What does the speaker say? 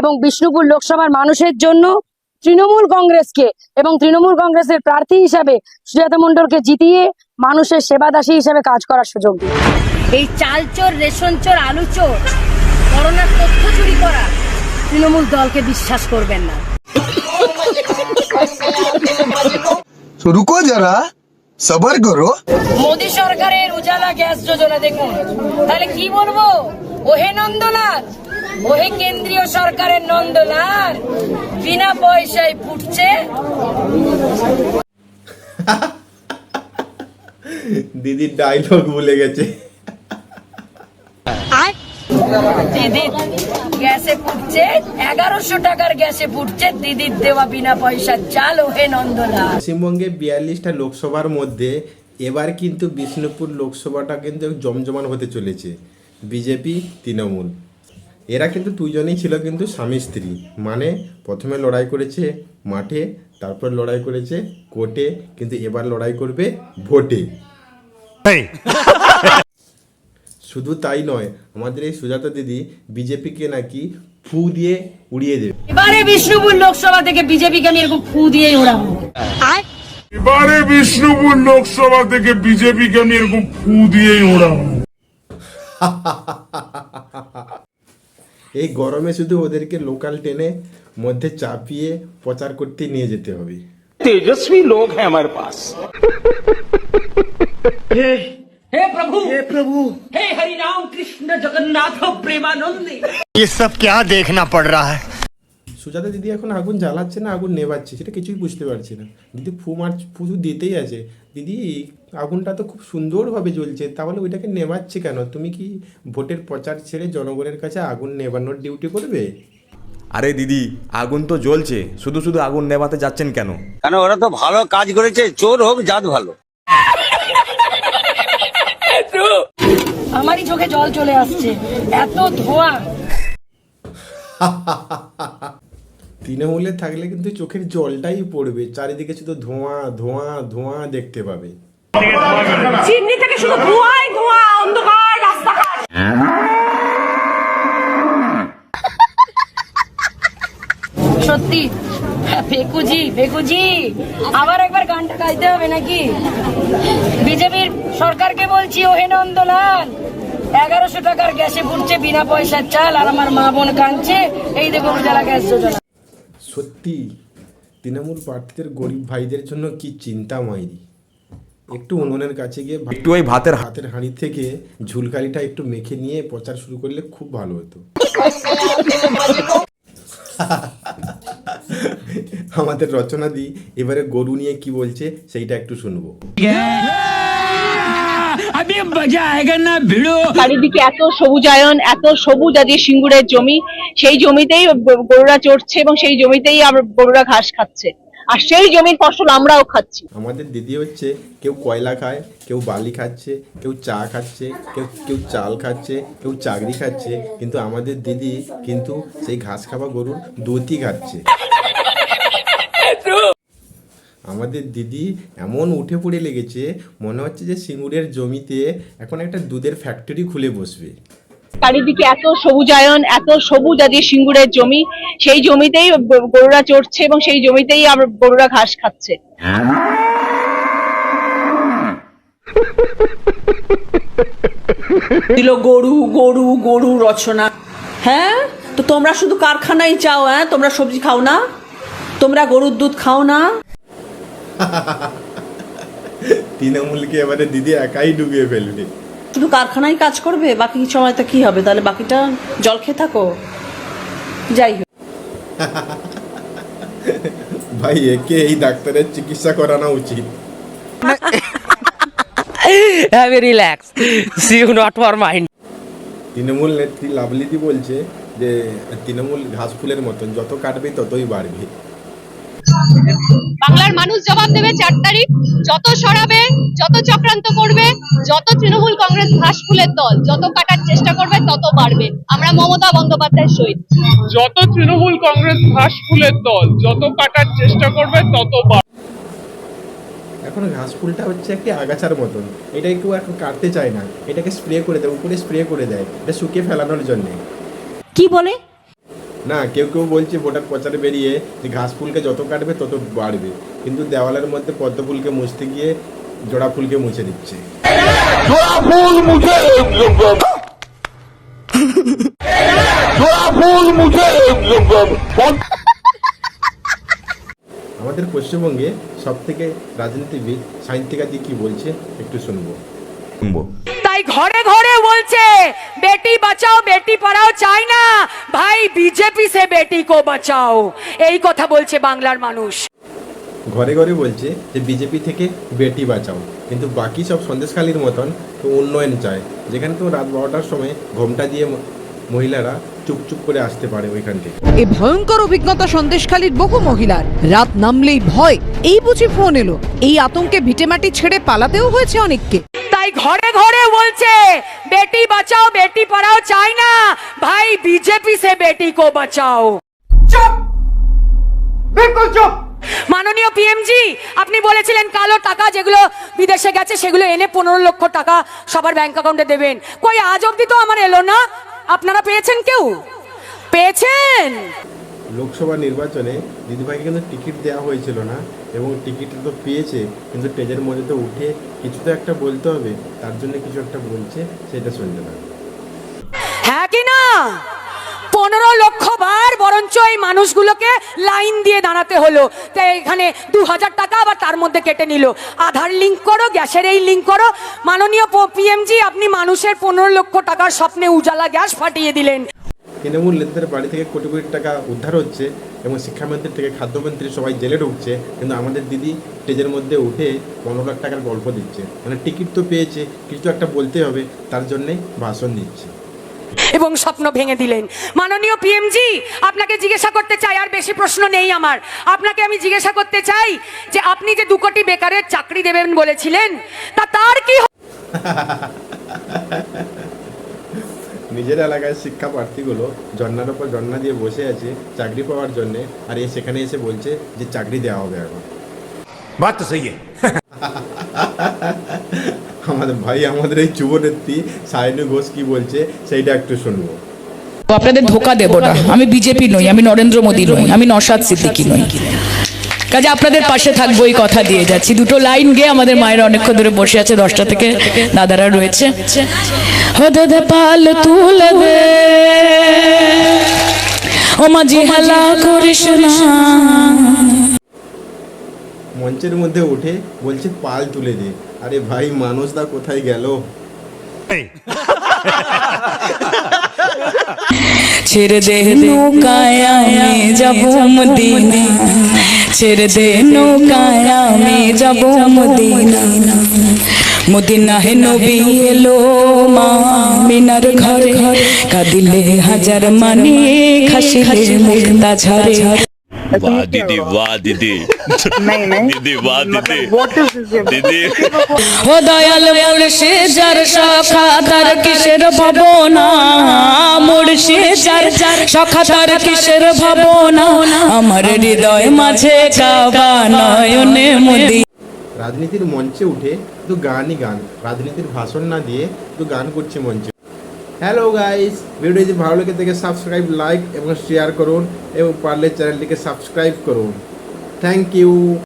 এবং বিষ্ণুপুর লোকসভার মানুষের জন্য তৃণমূল কংগ্রেসকে এবং তৃণমূল কংগ্রেসের প্রার্থী হিসাবে সুজাতা মণ্ডলকে জিতিয়ে মানুষের সেবাদাসী হিসাবে কাজ করার সুযোগ দিন এই চাল চোর রেশন চোর আলু চোর করোনার তথ্য চুরি করা তৃণমূল দলকে বিশ্বাস করবেন না। রুকো যারা সবার করো। মোদি সরকারের উজালা গ্যাস যোজনা দেখুন। তাহলে কি বলব? ওহে নন্দনাথ ওহে কেন্দ্রীয় সরকারের নন্দলাল বিনা পয়সায় ফুটছে। দিদির ডায়লগ ভুলে গেছে। দিদির গ্যাসে ফুটছে এগারোশো টাকার গ্যাসে ফুটছে দিদির দেওয়া বিনা পয়সার চাল ওহে নন্দলাল। পশ্চিমবঙ্গে বিয়াল্লিশটা লোকসভার মধ্যে এবার কিন্তু বিষ্ণুপুর লোকসভাটা কিন্তু জমজমান হতে চলেছে। বিজেপি তৃণমূল। এরা কিন্তু দুজনেই ছিল কিন্তু স্বামী স্ত্রী। মানে প্রথমে লড়াই করেছে মাঠে তারপর লড়াই করেছে কোর্টে কিন্তু এবার লড়াই করবে ভোটে। শুধু তাই নয় আমাদের এই সুজাতা দিদি বিজেপিকে নাকি ফু দিয়ে উড়িয়ে দেবে। এবারে বিষ্ণুপুর লোকসভা থেকে বিজেপিকে আমি এরকম ফু দিয়েই ওড়াবো এবারে বিষ্ণুপুর লোকসভা থেকে বিজেপিকে আমি এরকম ফু দিয়েই ওড়াবো এই গরমে শুধু ওদেরকে লোকাল ট্রেনে মধ্যে চাপিয়ে প্রচার করতে নিয়ে যেতে হবে तेजस्वी लोग हैं हमारे पास ये सब क्या देखना पड़ रहा है সুজাতা দিদি এখন আগুন জ্বালাচ্ছে না আগুন নেভাচ্ছে সেটা কিছুই বুঝতে পারছি না দিদি ফু মার ফুসু দিতেই আছে দিদি আগুনটা তো খুব সুন্দরভাবে জ্বলছে তাহলে ওইটাকে নেভাচ্ছে কেন? তুমি কি ভোটের প্রচার ছেড়ে জনগণের কাছে আগুন নেভানোর ডিউটি করবে? আরে দিদি আগুন তো জ্বলছে শুধু শুধু আগুন নেভাতে যাচ্ছেন কেন? কেন ওরা তো ভালো কাজ করেছে চোর হোক জাত ভালো। আমারই চোখে জল চলে আসছে এত ধোঁয়া। তৃণমূলে থাকলে কিন্তু চোখের জলটাই পড়বে চারিদিকে শুধু ধোঁয়া ধোঁয়া ধোঁয়া দেখতে পাবে। চিমনি থেকে শুধু ধোঁয়াই ধোঁয়া অন্ধকার রাস্তাঘাট। সত্যি? আবার একবার গানটা গাইতে হবে নাকি? বিজেপির সরকারকে বলছি ওহে নন্দলাল এগারোশো টাকার গ্যাসে ফুটছে বিনা পয়সার চাল আর আমার মা বোন কাঁদছে। এই দেখো উজালা গ্যাস যোজনা। সত্যি তৃণমূল প্রার্থীদের গরিব ভাইদের জন্য কি চিন্তা মাইরি? একটু উনুনের কাছে গিয়ে একটু ওই ভাতের হাতের হাঁড়ি থেকে ঝুলকারিটা একটু মেখে নিয়ে প্রচার শুরু করলে খুব ভালো হতো। আমাদের রচনা দি এবারে গরু নিয়ে কি বলছে সেইটা একটু শুনব। চারিদিকে এত সবুজায়ন এত সবুজ আদি সিঙ্গুরের জমি সেই জমিতেই গরুরা চড়ছে এবং সেই জমিতেই আবার গরুরা ঘাস খাচ্ছে। আর সেই জমির ফসল আমরাও খাচ্ছি। আমাদের দিদি হচ্ছে, কেউ কয়লা খায়, কেউ বালি খাচ্ছে, কেউ চা খাচ্ছে, কেউ কেউ চাল খাচ্ছে, কেউ চাকরি খাচ্ছে, কিন্তু আমাদের দিদি কিন্তু সেই ঘাস খাওয়া গরুর দুধই খাচ্ছে। আমাদের দিদি এমন উঠে পড়ে লেগেছে, মনে হচ্ছে যে সিঙ্গুরের জমিতে এখন একটা দুধের ফ্যাক্টরি খুলে বসবে। চারিদিকে এত সবুজায়ন এত সবুজ আদি সিঙ্গুরের জমি। সেই জমিতেই গরুরা চড়ছে এবং সেই জমিতেই আবার গরুরা ঘাস খাচ্ছে। দিল গরু গরু গরু রচনা। হ্যাঁ? তো তোমরা শুধু কারখানায় চাও হ্যাঁ? তোমরা সবজি খাও না? তোমরা গরুর দুধ খাও না? তৃণমূলকে এবারে দিদি একাই ডুবিয়ে ফেলবে। শুধু কারখানায় কাজ করবে? বাকি সময়টা কি হবে? তাহলে বাকিটা জল খেয়ে থাকো। যাই হোক। ভাই একে এই ডাক্তারের চিকিৎসা করানো উচিত। Have a relax. See you not for Trinamool নেত্রী লাভলিদি বলছে যে তৃণমূল ঘাস ফুলের মতন যত কাটবে ততই বাড়বে। বাংলার মানুষ জবাব দেবে চার তারিখ। যত সরাবে যত চক্রান্ত করবে যত তৃণমূল কংগ্রেস ঘাস ফুলের দল যত কাটার চেষ্টা করবে তত বাড়বে। আমরা মমতা বন্দ্যোপাধ্যায়ের সহিত। যত তৃণমূল কংগ্রেস ঘাস ফুলের দল যত কাটার চেষ্টা করবে তত এখন ঘাস ফুলটা হচ্ছে একটি আগাছার মতন। এটা একটু এখন কাটতে চায় না। এটাকে স্প্রে করে দেয় উপরে স্প্রে করে দেয়। এটা শুকিয়ে ফেলানোর জন্যে। কি বলে? না কেউ কেউ বলছে ভোটার প্রচারে বেরিয়ে যে ঘাস ফুলকে যত কাটবে তত বাড়বে। কিন্তু দেওয়ালের মধ্যে পদ্ম ফুলকে মুছতে গিয়ে জোড়া ফুলকে মুছে দিচ্ছে। আমাদের পশ্চিমবঙ্গে সব থেকে রাজনীতিবিদ সাহিত্যিকাদি কি বলছে একটু শুনব। শুনব। তাই ঘরে ঘরে বলছে বেটি বাঁচাও বেটি পড়াও চাই না। ভাই বিজেপি সে বেটি কো বাঁচাও। এই কথা বলছে বাংলার মানুষ। ঘরে ঘরে বলছে যে বিজেপি থেকে বেটি বাঁচাও। কিন্তু বাকি সব সন্দেশখালির মতন তো উন্নয়ন চায় যেখানে তো রাত বারোটার সময় ঘোমটা দিয়ে মহিলারা চুপচুপ করে আসতে পারে ওইখান থেকে। এই ভয়ঙ্কর অভিজ্ঞতা সন্দেশখালীর বহু মহিলার। রাত নামলেই ভয়। এই বুঝি ফোন এলো। এই আতঙ্কে ভিটেমাটি ছেড়ে পালাতেও হয়েছে অনেককে। তাই ঘরে ঘরে বলছে বেটি বাঁচাও বেটি পড়াও চাই না। ভাই বিজেপি সে বেটি কো বাঁচাও। চুপ! বিলকুল চুপ! মাননীয় পিএমজি আপনি বলেছিলেন কালো টাকা যেগুলো বিদেশে গেছে সেগুলো এনে পনেরো লক্ষ টাকা সবার ব্যাংক অ্যাকাউন্টে দেবেন। কই আজ অব্দি তো আমার এলো না? আপনারা পেয়েছেন কেউ? পেয়েছেন? লোকসভা নির্বাচনে দিদিভাইকে কিন্তু টিকিট দেওয়া হয়েছিল না। এবং টিকিট তো পেয়েছে, কিন্তু স্টেজের মধ্যে তো উঠে কিছু তো একটা বলতে হবে, তার জন্য কিছু একটা বলছে, সেটা শুনতে পাবে। হ্যাঁ কি না? পনেরো লক্ষ বার বরঞ্চ এই মানুষগুলোকে লাইন দিয়ে দাঁড়াতে হলো। তাই এখানে দু হাজার টাকা আবার তার মধ্যে কেটে নিল। আধার লিঙ্ক করো, গ্যাসের এই লিঙ্ক করো। মাননীয় পিএমজি আপনি মানুষের পনেরো লক্ষ টাকার স্বপ্নে উজালা গ্যাস ফাটিয়ে দিলেন। তৃণমূল নেতাদের বাড়ি থেকে কোটি কোটি টাকা উদ্ধার হচ্ছে এবং শিক্ষামন্ত্রী থেকে খাদ্যমন্ত্রী সবাই জেলে ঢুকছে, কিন্তু আমাদের দিদি স্টেজের মধ্যে উঠে পনেরো লাখ টাকার গল্প দিচ্ছে। মানে টিকিট তো পেয়েছে, কিছু একটা বলতে হবে, তার জন্যেই ভাষণ দিচ্ছে। এবং স্বপ্ন ভেঙে দিলেন। মাননীয় পিএমজি আপনাকে জিজ্ঞাসা করতে চাই, আর বেশি প্রশ্ন নেই আমার। আপনাকে আমি জিজ্ঞাসা করতে চাই যে আপনি যে দু কোটি বেকারের চাকরি দেবেন বলেছিলেন, তা তার কি নিজের এলাকায় শিক্ষা প্রার্থীগুলো ঝর্নার ওপর ঝর্না দিয়ে বসে আছে চাকরি পাওয়ার জন্য আর এ সেখানে এসে বলছে যে চাকরি দেওয়া হবে এখন। বাত তো সেই আমাদের ভাই আমাদের এই যুব নেত্রী সায়নু ঘোষ কি বলছে সেইটা একটু শুনব। আপনাদের ধোকা দেব না। আমি বিজেপি নই আমি নরেন্দ্র মোদী নই আমি নসাদ সিদ্দিকি নই। কাজে আপনাদের পাশে থাকব এই কথা দিয়ে যাচ্ছি। দুটো লাইন গিয়ে আমাদের মায়ের অনেকক্ষণ ধরে বসে আছে দশটা থেকে দাদারা রয়েছে। ও পাল তুলে দে। ও মাঝি হেলা করিস না মঞ্চের মধ্যে উঠে বলছে পাল তুলে দে। আরে ভাই মানুষদা কোথায় গেল? ছেড়ে দে নৌকায় আমি যাব মদিনা ছেড়ে দে নৌকায় আমি যাব মদিনা। মদিনা হে নবী এলো মা মিনার ঘর। কাঁদিলে হাজার মানে খাসিলে মুক্তা ঝরে। वाह दीदी वाह दीदी दीदी वाह दीदी दीदी ও দয়াল মুর্শে যার সখা তার কিসের ভাবনা মুর্শে যার যার সখা তার কিসের ভাবনা আমার হৃদয় মাঝে কাবা নয়নে মুদি রাজনীতির মঞ্চে উঠে শুধু গানই গান রাজনীতির ভাষণ না দিয়ে শুধু গান করছে মঞ্চে হ্যালো গাইস ভিডিও যদি ভালো লেগে থেকে সাবস্ক্রাইব লাইক এবং শেয়ার করুন এবং পারলে চ্যানেলটিকে সাবস্ক্রাইব করুন। Thank you